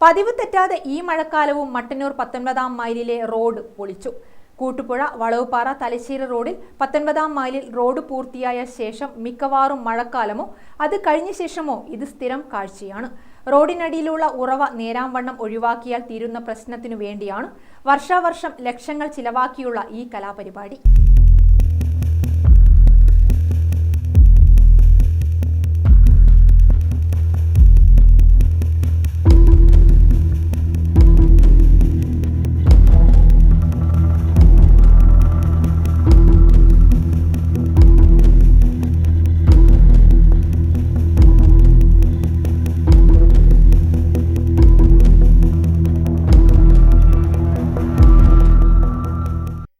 പതിവ് തെറ്റാതെ ഈ മഴക്കാലവും മട്ടന്നൂർ പത്തൊൻപതാം മൈലിലെ റോഡ് പൊളിച്ചു. കൂട്ടുപുഴ വളവുപാറ തലശ്ശേരി റോഡിൽ പത്തൊൻപതാം മൈലിൽ റോഡ് പൂർത്തിയായ ശേഷം മിക്കവാറും മഴക്കാലമോ അത് കഴിഞ്ഞ ശേഷമോ ഇത് സ്ഥിരം കാഴ്ചയാണ്. റോഡിനടിയിലുള്ള ഉറവ നേരാംവണ്ണം ഒഴിവാക്കിയാൽ തീരുന്ന പ്രശ്നത്തിനു വേണ്ടിയാണ് വർഷാവർഷം ലക്ഷങ്ങൾ ചിലവാക്കിയുള്ള ഈ കലാപരിപാടി.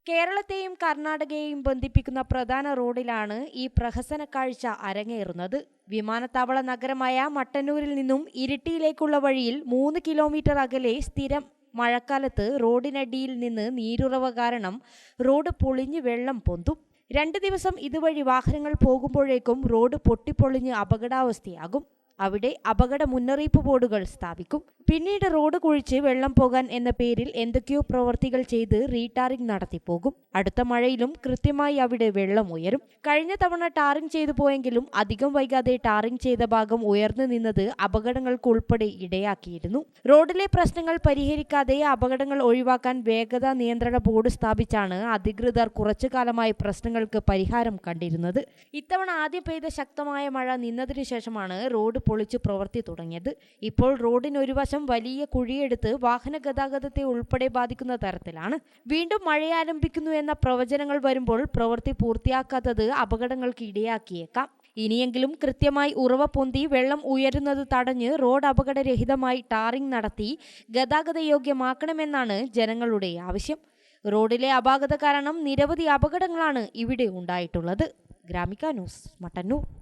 കേരളത്തെയും കർണാടകയെയും ബന്ധിപ്പിക്കുന്ന പ്രധാന റോഡിലാണ് ഈ പ്രഹസന കാഴ്ച അരങ്ങേറുന്നത്. വിമാനത്താവള നഗരമായ മട്ടന്നൂരിൽ നിന്നും ഇരിട്ടിയിലേക്കുള്ള വഴിയിൽ മൂന്ന് കിലോമീറ്റർ അകലെ സ്ഥിരം മഴക്കാലത്ത് റോഡിനടിയിൽ നിന്ന് നീരുറവ കാരണം റോഡ് പൊളിഞ്ഞ് വെള്ളം പൊന്തും. രണ്ട് ദിവസം ഇതുവഴി വാഹനങ്ങൾ പോകുമ്പോഴേക്കും റോഡ് പൊട്ടിപ്പൊളിഞ്ഞ് അപകടാവസ്ഥയാകും. അവിടെ അപകട മുന്നറിയിപ്പ് ബോർഡുകൾ സ്ഥാപിക്കും. പിന്നീട് റോഡ് കുഴിച്ച് വെള്ളം പോകാൻ എന്ന പേരിൽ എന്തൊക്കെയോ പ്രവർത്തികൾ ചെയ്ത് റീടാറിംഗ് നടത്തിപ്പോകും അടുത്ത മഴയിലും കൃത്യമായി അവിടെ വെള്ളം ഉയരും. കഴിഞ്ഞ തവണ ടാറിംഗ് ചെയ്തു പോയെങ്കിലും അധികം വൈകാതെ ടാറിംഗ് ചെയ്ത ഭാഗം ഉയർന്നു നിന്നത് അപകടങ്ങൾക്ക് ഉൾപ്പെടെ ഇടയാക്കിയിരുന്നു. റോഡിലെ പ്രശ്നങ്ങൾ പരിഹരിക്കാതെ അപകടങ്ങൾ ഒഴിവാക്കാൻ വേഗത നിയന്ത്രണ ബോർഡ് സ്ഥാപിച്ചാണ് അധികൃതർ കുറച്ചു കാലമായി പ്രശ്നങ്ങൾക്ക് പരിഹാരം കണ്ടിരുന്നത്. ഇത്തവണ ആദ്യം പെയ്ത ശക്തമായ മഴ നിന്നതിനു ശേഷമാണ് റോഡ് പൊളിച്ച് പ്രവർത്തി തുടങ്ങിയത്. ഇപ്പോൾ റോഡിന് ഒരു വശം വലിയ കുഴിയെടുത്ത് വാഹന ഗതാഗതത്തെ ഉൾപ്പെടെ ബാധിക്കുന്ന തരത്തിലാണ്. വീണ്ടും മഴ ആരംഭിക്കുന്നു എന്ന പ്രവചനങ്ങൾ വരുമ്പോൾ പ്രവൃത്തി പൂർത്തിയാക്കാത്തത് അപകടങ്ങൾക്ക് ഇടയാക്കിയേക്കാം. ഇനിയെങ്കിലും കൃത്യമായി ഉറവ പൊന്തി വെള്ളം ഉയരുന്നത് തടഞ്ഞ് റോഡ് അപകടരഹിതമായി ടാറിംഗ് നടത്തി ഗതാഗത യോഗ്യമാക്കണമെന്നാണ് ജനങ്ങളുടെ ആവശ്യം. റോഡിലെ അപാകത കാരണം നിരവധി അപകടങ്ങളാണ് ഇവിടെ ഉണ്ടായിട്ടുള്ളത്. ഗ്രാമിക ന്യൂസ് മട്ടന്നൂർ.